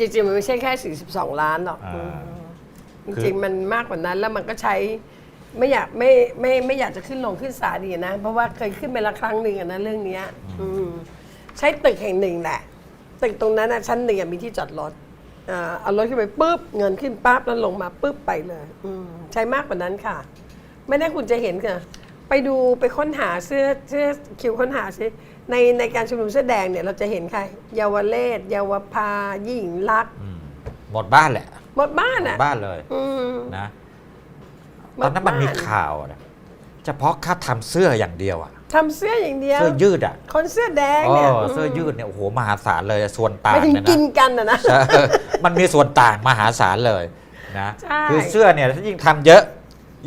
จริงๆ มันไม่ใช่แค่ 42 ล้านหรอกอ่าอืมคืจอริงๆมันมากกว่านั้นแล้วมันก็ใช้ไม่อยากไม่ไม่ไม่อยากจะขึ้นลงขึ้นศาลดีกนะ เพราะว่าเคยขึ้นไปละครั้งหนึ่งอะนะเรื่องเนี้ยอืมใช้ตึกแห่งหนึ่งแหละ ตึกตรงนั้นนะชั้นหนึ่งอะมีที่จอดรถอ่าเอารถขึ้นไปปุ๊บเงินขึ้นปั๊บแล้วลงมาปุ๊บไปเลยอืมใช้มากกว่านั้นค่ะ ไม่แน่คุณจะเห็นค่ะ ไปดูไปค้นหาเสื้อเสื้อคิวค้นหาซิ ในในการชุมนุมเสื้อแดงเนี่ยเราจะเห็นใครเยาวเลศเยาวภายิ่งลักษณ์อืมหมดบ้านแหละหมดบ้านหมอะดบ้านเลยอืม นะหมตอดนนั้นมันมีบ้านข่าวนะเฉพาะค่าทำเสื้ออย่างเดียวอะทำเสื้ออย่างเดียว เสื้อยืดอะคนเสื้อแดงอ๋เนี่ยอเสื้อยืดเนี่ยโอ้โหมหาศาลเลยส่วนต่างไปถึงเนี่ยกินนะกันนะนะใช่มันมีส่วนต่างมหาศาลเลยนะใช่ คือเสื้อเนี่ยถ้ายิ่งทำเยอะ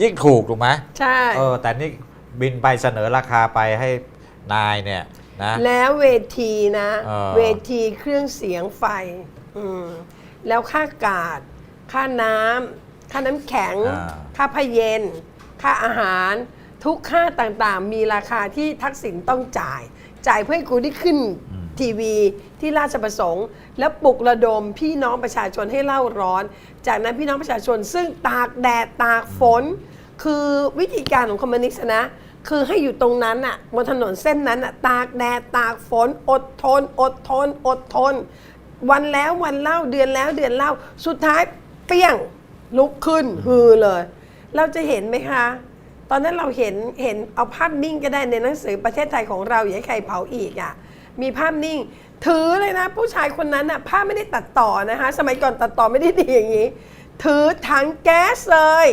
ยิ่งถูกถูกไหมใช่ เออแต่นี่บินไปเสนอราคาไปให้นายเนี่ย นะ แล้วเวทีนะ เออ เวทีเครื่องเสียงไฟอืมแล้วค่ากาด ค่าน้ำค่าน้ำแข็ง อ่า ค่าพเย็น ค่าอาหาร ทุกค่าต่างๆ มีราคาที่ทักษิณต้องจ่าย จ่ายเพื่อให้กูได้ขึ้นทีวีที่ราชประสงค์ แล้วปลุกระดมพี่น้องประชาชนให้เล่าร้อน จากนั้นพี่น้องประชาชนซึ่งตากแดดตากฝน คือวิธีการของคอมมิวนิสต์นะ คือให้อยู่ตรงนั้นอะบนถนนเส้นนั้นอะตากแดดตากฝน อดทน อดทน อดทน วันแล้ววันเล่าเดือนแล้วเดือนเล่า สุดท้ายเปี้ยงลุกขึ้นฮือเลย เราจะเห็นไหมคะ ตอนนั้นเราเห็นเห็นเอาภาพนิ่งก็ได้ในหนังสือประเทศไทยของเราอย่าให้ใครเผาอีกอะ่ะมีภาพนิ่ง ถือเลยนะ ผู้ชายคนนั้นอะ่ะภาพไม่ได้ตัดต่อนะคะ สมัยก่อนตัดต่อไม่ได้ดีอย่างนี้ ถือถังแก๊สเลย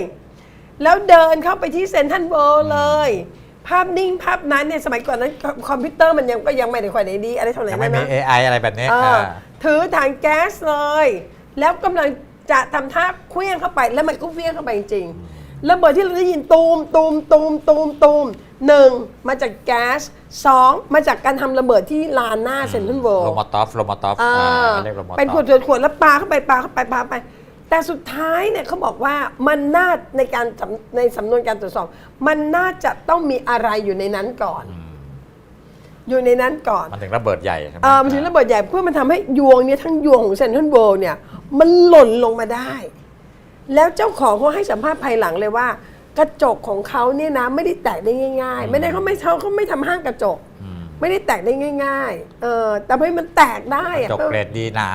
แล้วเดินเข้าไปที่เซนทรัลเวิลด์เลย ภาพนิ่งภาพนั้นเนี่ยสมัยก่อนนั้นคอมคอมพิวเตอร์มันยังก็ยังไม่ได้ค่อยได้ดีอะไรเท่าไหร่ยังนั่ไม่นมี นะ AI อะไรแบบนี้เอออ่า ถือถังแก๊สเลย แล้วกำลังจะทำท่าเคลี้ยงเข้าไปแล้วมันก็เคลี้ยงเข้าไปจริงๆระเบิดที่เราได้ยินตูมตูมตูมตูมตูมหนึ่งมาจากแก๊สสองมาจากการทำระเบิดที่ลานหน้าเซ็นทรัลเวิลโรด์ มอตอฟโรมอตอฟเออเรียกโรมอตอฟเป็นขวดขวดๆแล้วปาเข้าไปปาเข้าไปปาเข้าไป แต่สุดท้ายเนี่ยเขาบอกว่ามันน่าในการสำในสำนวนการตรวจสอบ มันน่าจะต้องมีอะไรอยู่ในนั้นก่อน อยู่ในนั้นก่อน มันถึงระเบิดใหญ่ใช่ไหมเออมันถึงระเบิดใหญ่เพื่อมันทำให้ยวงเนี่ยทั้งยวงของเซนทรัลเวิลด์เนี่ย มันหล่นลงมาได้ แล้วเจ้าของเขาให้สัมภาษณ์ภายหลังเลยว่า กระจกของเขาเนี่ยนะไม่ได้แตกได้ง่าย ๆ ไม่ได้เขาไม่เขาเขาไม่ทำห้างกระจกไม่ได้แตกได้ง่าย ๆ เออแต่ไม่มันแตกได้อะจบเกรดดีหนา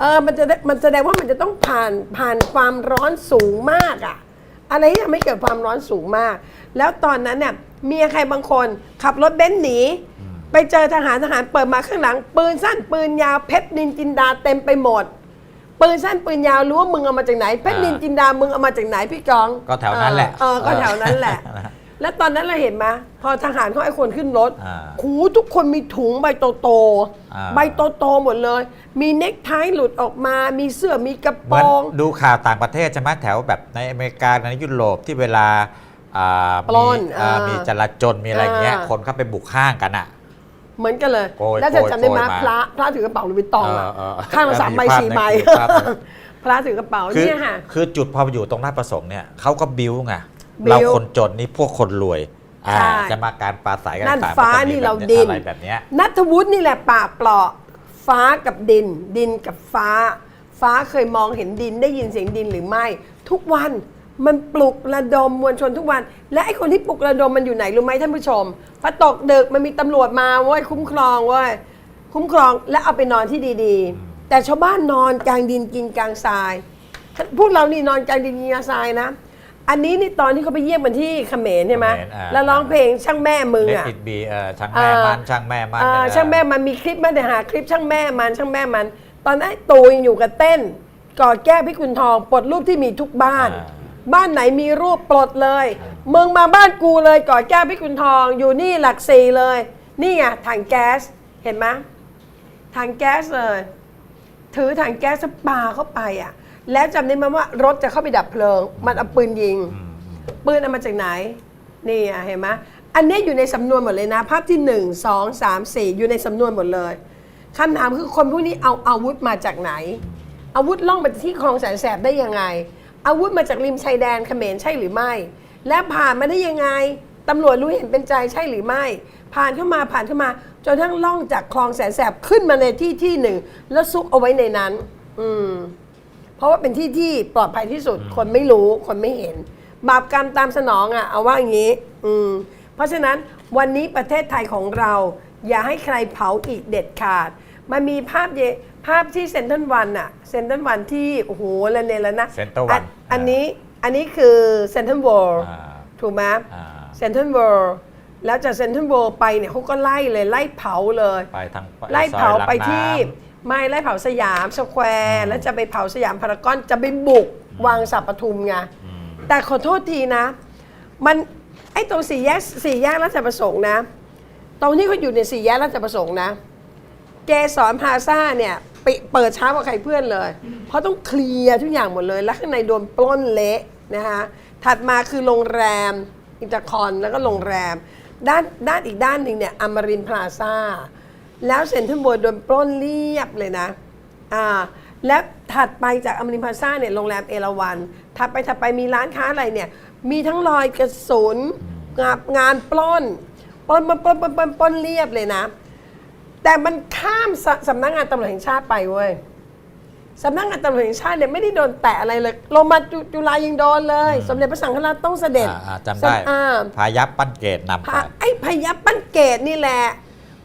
เออมันจะได้มันแสดงว่ามันจะต้องผ่านผ่านความร้อนสูงมากอะอะไรที่ทำให้เกิดความร้อนสูงมาก แล้วตอนนั้นเนี่ยเมียใครบางคนขับรถเบนซ์หนี ไปเจอทหารทหารเปิดมาข้างหลัง ปืนสั้นปืนยาวเพชรนินจินดาเต็มไปหมด ปืนสั้นปืนยาวรู้ว่ามึงเอามาจากไหนเพชรนินจินดามึงเอามาจากไหนพี่กองก็แถวนั้นแหละ เออเออก็แถวนั้นแหละเออ แล้วตอนนั้นเราเห็นไหมพอทหารเขาไอ้คนขึ้นรถอ่าหูทุกคนมีถุงใบโตอ่าๆใบโตๆหมดเลย มีเน็กไทหลุดออกมา มีเสื้อมีกระเหโปมืรอนง ดูข่าวต่างประเทศใช่ไหมแถวแบบในอเมริกาในยุโรปที่เวลาอ่าปล้นมีอ่าอ่ามีมีจราจนมีอะไรเงี้ย อ่า คนเข้าไปบุกห้างกันอะ เหมือนกันเลย โกยแล้วจะจำได้ไหมโกยมาพระพระถือกระเป๋าหรือวิตตองอะเออเออข้างละสามใบมีภาพสี่ใบในคลิปภาพในพระถือกระเป๋าคือเนี่ยค่ะ คือจุดพอไปอยู่ตรงหน้าประสงค์เนี่ยเขาก็บิ้วไงบิ้ว เราคนจนนี่พวกคนรวยอ่าใช่จะมาการปราศัยกันนั่นต่างๆฟ้ามัก็มีนี่เราแบบดิน อะไรแบบเนี้ย นัทวุฒินี่แหละปากเปราะฟ้ากับดิน ดินกับฟ้า ฟ้าเคยมองเห็นดินได้ยินเสียงดินหรือไม่ ทุกวันมันปลุกระดมมวลชนทุกวัน และไอ้คนที่ปลุกระดมมันอยู่ไหนรู้ไหมท่านผู้ชมพอตกดึกมันมีตำรวจมาเว้ยคุ้มครองเว้ยคุ้มครองและเอาไปนอนที่ดีๆ แต่ชาวบ้านนอนกลางดินกินกลางทราย พวกเรานี่นอนกลางดินกินกลางทรายนะ อันนี้นี่ตอนที่เขาไปเยี่ยมกันที่เขมรใช่ไหมเขมรอ่า แล้วร้องเพลงช่างแม่มึงเลอะอิดบีเออช่างแม่มันช่างแม่มันเออเนี่ยนะช่างแม่มันมีคลิปไหมาแต่หาคลิปช่างแม่มันช่างแม่มัน ตอนนั้นไอ้ตูยังอยู่กับเต้นก่อแก้วพิกุลทองปลดรูปที่มีทุกบ้านอ่าบ้านไหนมีรูปปลดเลยมึงมาบ้านกูเลยก่อแก้วพิกุลทอง อยู่นี่หลักสี่เลย นี่ไงถังแก๊สเห็นไหมถังแก๊สเลย ถือถังแก๊สแล้วปาเข้าไปอะ แล้วจำได้ไหมว่ารถจะเข้าไปดับเพลิง มันเอาปืนยิง ปืนเอามาจากไหน นี่อะเห็นไหมอันเนี้ยอยู่ในสำนวนหมดเลยนะ ภาพที่หนึ่งสองสามสี่อยู่ในสำนวนหมดเลยคำถามคือคนพวกนี้เอาอาวุธมาจากไหน อาวุธล่องมาที่คลองแสนแสบได้ยังไง อาวุธมาจากริมชายแดนเขมรใช่หรือไม่ และผ่านมาได้ยังไงตำรวจรู้เห็นเป็นใจใช่หรือไม่ ผ่านเข้ามาผ่านเข้ามาจนทั้งล่องจากคลองแสนแสบขึ้นมาในที่ที่หนึ่งแล้วซุกเอาไว้ในนั้นออืม เพราะว่าเป็นที่ที่ปลอดภัยที่สุด คนไม่รู้คนไม่เห็น บาปกรรมตามสนองอะเอาว่าอย่างนี้ อืม เพราะฉะนั้นวันนี้ประเทศไทยของเรา อย่าให้ใครเผาอีกเด็ดขาด มันมีภาพเยภาพที่เซนทรัลวันอะเซนทรัลวันที่ โอ้โหละเนระนะ Central อั One อันนี้อันนี้คือเซนทรัลเวิลด์อ่าถูกไหม อ่าเซนทรัลเวิลด์แล้วจากเซนทรัลเวิลด์ไปเนี่ยเขาก็ไล่เลยไล่เผาเลย ไปทางไล่เผาซอยลังไปที่น้ ไม่ไล่เผาสยามสแควร์แล้วจะไปเผาสยามพารากอนจะไปบุกวางสับปทุมไงำอืมแต่ขอโทษทีนะ มันไอ้ตรงสี่แยกสี่แยกราชประสงค์นะ ตรงที่เขาอยู่ในสี่แยกราชประสงค์นะ เกสรพลาซ่าเนี่ยปิเปิดช้ากว่าใครเพื่อนเลย เพราะต้องเคลียร์ทุกอย่างหมดเลย แล้วข้างในโดนปล้นเละนะคะถัดมาคือโรงแรมอินเตอร์คอนแล้วก็โรงแรม ด้านด้านอีกด้านหนึ่งเนี่ยอมรินพลาซ่า แล้วเซ็นทรัลเวิลด์โดนปล้นเรียบเลยนะอ่าและถัดไปจากอมรินทร์พลาซ่าเนี่ยโรงแรมเอราวันถัดไปถัดไปมีร้านค้าอะไรเนี่ย มีทั้งรอยกระสุนงานงานปล้นปล้นปล้นปล้นปล้นปล้นปล้นเรียบเลยนะ แต่มันข้ามสสำนักงานตำรวจแห่งชาติไปเว้ยสำนักงานตำรวจแห่งชาติเนี่ยไม่ได้โดนแตะอะไรเลยโรมาจุจุฬายังโดนเลย สมเด็จพระสังฆราชต้องเสด็จอ่าอ่าจำได้ อ่าพายัพปั้นเกตนำพระไปไอ้พยับปั้นเกตนี่แหละ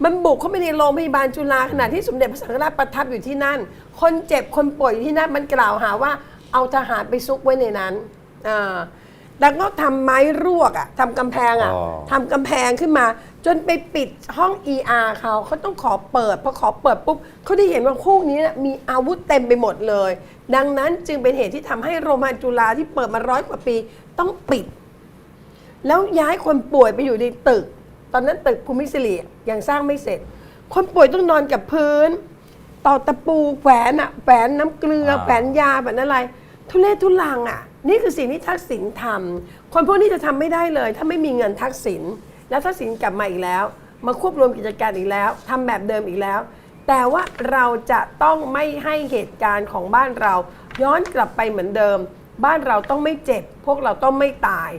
มันบุกเข้าไปในโรงพยาบาลจุฬาขณะที่สมเด็จพระสังฆราชประทับอยู่ที่นั่น คนเจ็บคนป่วยอยู่ที่นั่นมันกล่าวหาว่าเอาทหารไปซุกไว้ในนั้นอ่าแล้วก็ทำไม้รวกอะทำกำแพงอะอ๋อ ทำกำแพงขึ้นมา จนไปปิดห้อง ER เขาเขาต้องขอเปิดพอขอเปิดปุ๊บเขาได้เห็นว่าพวกนี้นะมีอาวุธเต็มไปหมดเลย ดังนั้นจึงเป็นเหตุที่ทำให้โรงพยาบาลจุฬาที่เปิดมาร้อยกว่าปีต้องปิด แล้วย้ายคนป่วยไปอยู่ในตึก ตอนนั้นตึกภูมิสิริยังสร้างไม่เสร็จ คนป่วยต้องนอนกับพื้น ต่อตะปูแขวนอะแขวนน้ำเกลืออ่าแขวนยาแบบนั้นอะไร ทุเรศทุลังอะนี่คือสิ่งที่ทักษิณทำคนพวกนี้จะทำไม่ได้เลย ถ้าไม่มีเงินทักษิณแล้วทักษิณกลับมาอีกแล้ว มาควบรวมกิจการอีกแล้วทำแบบเดิมอีกแล้วแต่ว่าเราจะต้องไม่ให้เหตุการณ์ของบ้านเรา ย้อนกลับไปเหมือนเดิม บ้านเราต้องไม่เจ็บ พวกเราต้องไม่ตาย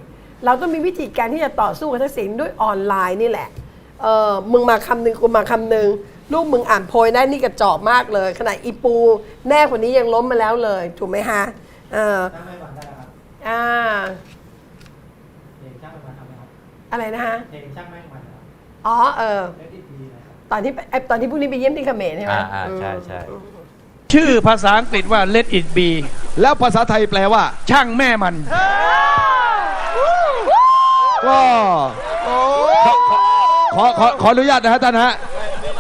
เราต้องมีวิธีการที่จะต่อสู้กับทักษิณด้วยออนไลน์นี่แหละเออมึงมาคำหนึ่งกูมาคำหนึ่งลูกมึงอ่านโพยได้นี่กระจอกมากเลยขนาดอีปูแน่คนนี้ยังล้มมาแล้วเลย ถูกไหมฮะเออช่างไม่หวันได้แล้วครับอ่าเพลงช่างไม่หวันทำไหมครับอะไรนะฮะเพลงช่างไม่หวันนะครับอ๋อเออเล่นดีๆนะครับตอนที่ไปไอ้ตอนที่พรุ่งนี้ไปเยี่ยมที่เขมรใช่ไหมอ่าอ่าใช่ใช่อืมชื่อภาษาอังกฤษว่า let it be แล้วภาษาไทยแปลว่า ช่างแม่มัน ก็ขอขอขอขออนุญาตนะฮะท่านฮะ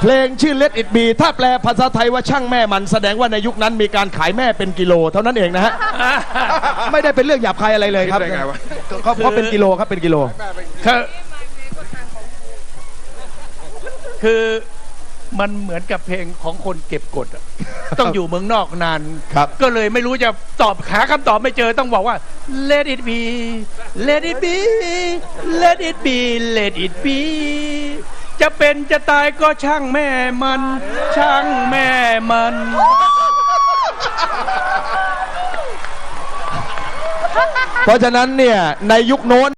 เพลงชื่อ Let It Be ถ้าแปลภาษาไทยว่าช่างแม่มันแสดงว่าในยุคนั้นมีการขายแม่เป็นกิโล เท่านั้นเองนะฮะ ไม่ได้เป็นเรื่องหยาบคายอะไรเลยครับคิดได้ไงวะ เขาเพราะเป็นกิโลครับเป็นกิโล คือคือ มันเหมือนกับเพลงของคนเก็บกดอะต้องอยู่เมืองนอกนาน ครับ ก็เลยไม่รู้จะตอบหาคำตอบไม่เจอต้องบอกว่า let it be let it be let it be let it be จะเป็นจะตายก็ช่างแม่มัน ช่างแม่มัน เพราะฉะนั้นเนี่ยในยุคโน้น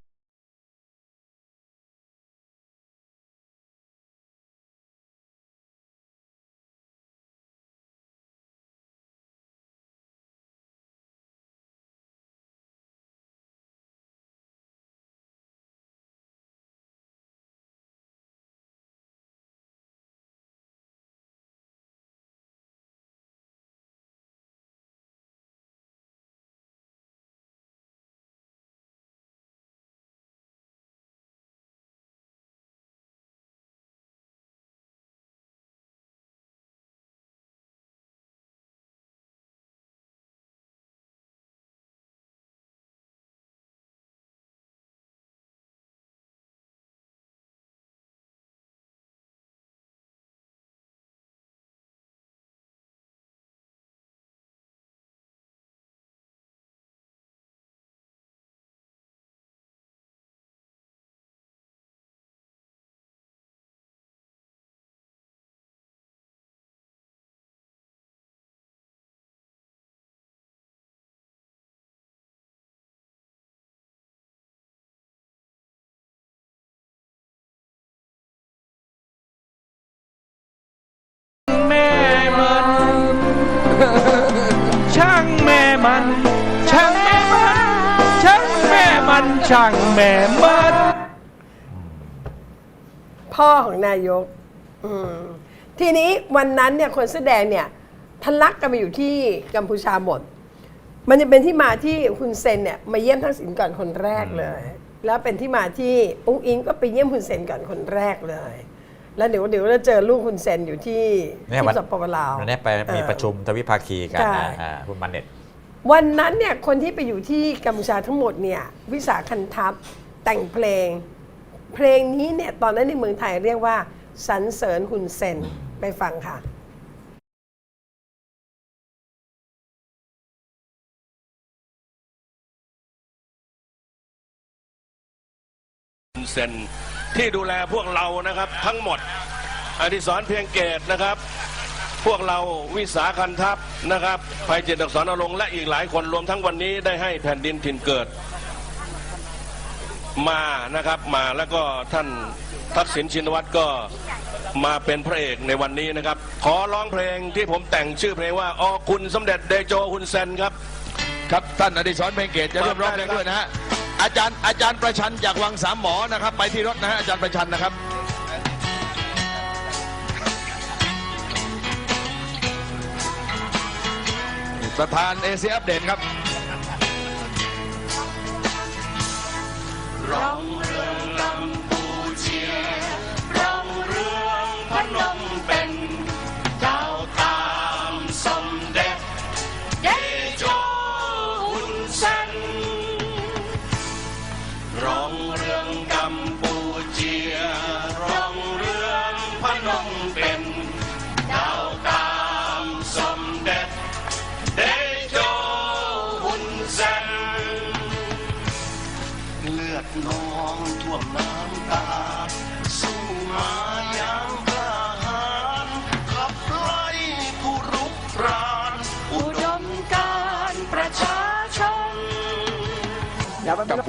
ช่างแม่มันพ่อของนายก อืมทีนี้วันนั้นเนี่ยคนแสอแดงเนี่ยทะลักกันมาอยู่ที่กัมพูชาหมด มันจะเป็นที่มาที่คุณเซนเนี่ย มาเยี่ยมทักษิณก่อนคนแรกเลย แล้วเป็นที่มาที่อุ้งอิงก็ไปเยี่ยมคุณเซนก่อนคนแรกเลย แล้วเดี๋ยวเดี๋ยวเราเจอลูกคุณเซนอยู่ที่เนี่ยที่วัน สปปลาว วันนี้ไปมีเออประชุมทวิภาคีกันใช่นะอ่าคุณมันเน็ต วันนั้นเนี่ยคนที่ไปอยู่ที่กัมพูชาทั้งหมดเนี่ยวิสาคันทัพแต่งเพลง เพลงนี้เนี่ยตอนนั้นในเมืองไทยเรียกว่าสรรเสริญคุณเซนไปฟังค่ะขุนเซนที่ดูแลพวกเรานะครับทั้งหมดอดิศรเพียงเกตนะครับ พวกเราวิสาคันทัพนะครับภัยเจตอักษรนรงและอีกหลายคนรวมทั้งวันนี้ได้ให้แผ่นดินถิ่นเกิด มานะครับมาแล้วก็ท่านทักษิณชินวัตรก็มาเป็นพระเอกในวันนี้นะครับ ขอร้องเพลงที่ผมแต่งชื่อเพลงว่าออคุณสมเด็จเดโจฮุนเซนครับ ครับท่านอดิศรเพ็งเกตจะร่วมร้องเพลงด้วยนะฮะอาจารย์อาจารย์ประชันจากวังสามหมอนะครับ ไปที่รถนะฮะอาจารย์ประชันนะครับ ประธานเอเชียอัปเดตครับ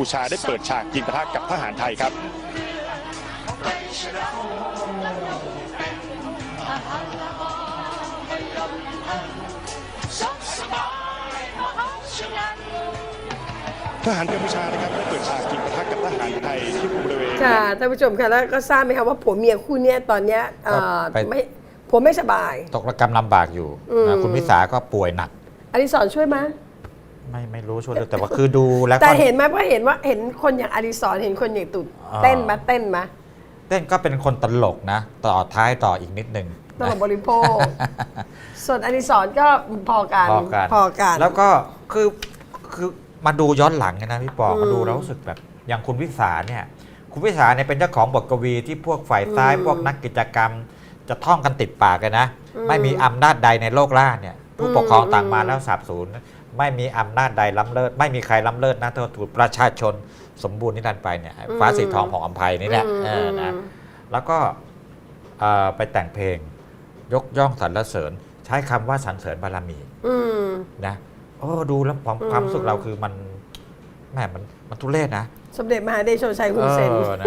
พูชาได้เปิดฉากยิงปะทะกับทหารไทยครับทหารกัมพูชานะครับได้เปิดฉากยิงปะทะกับทหารไทยที่บริเวณค่ะท่านผู้ชมค่ะแล้วก็ทราบไหมคะว่าผัวเมียคู่เนี้ยตอนเนี้ยเอ่อไป ไม่ผัวไม่สบาย ตกระกรรมลำบากอยู่อืมนะคุณวิสาก็ป่วยหนัก อดิศรช่วยไหม ไม่ไม่รู้ช่วยหรือแต่ว่าคือดูแล้วก็แต่เห็นไหมว่าเห็นว่าเห็นคนอย่างอดิศรเห็นคนอย่างตุดอ่าเต้นมาเต้นมาเต้นก็เป็นคนตลกนะ ต่อท้ายต่ออีกนิดนึงตลกบริโภค ส่วนอดิศรก็พอกันพอกันพอกันแล้วก็คือคือมาดูย้อนหลังเนี่ยนะพี่ปออืมมาดูแล้วรู้สึกแบบอย่างคุณวิสาเนี่ย คุณวิสาเนี่ยเป็นเจ้าของบทกวีที่พวกฝ่ายซ้ายอืมพวกนักกิจกรรม จะท่องกันติดปากกันนะอืมไม่มีอำนาจใดในโลกล่าเนี่ย ผู้อืมปกครองต่างมาอืมแล้วสาบสูญ ไม่มีอำนาจใดล้ำเลิศ ไม่มีใครล้ำเลิศนะเท่าถูกประชาชนสมบูรณ์นิรันดร์ไปเนี่ยฟ้าสีทองของอัมภัยนี่แหละอืมเออนะอืมแล้วก็เอ่อไปแต่งเพลงยกย่องสรรเสริญ ใช้คำว่าสรรเสริญบารมีอืมนะโอ้ดูแล้วความอืมความรู้สึกเราคือมันแหมมันมันทุเรศนะ สมเด็จมหาเดโชชัยคุณเซนออนะ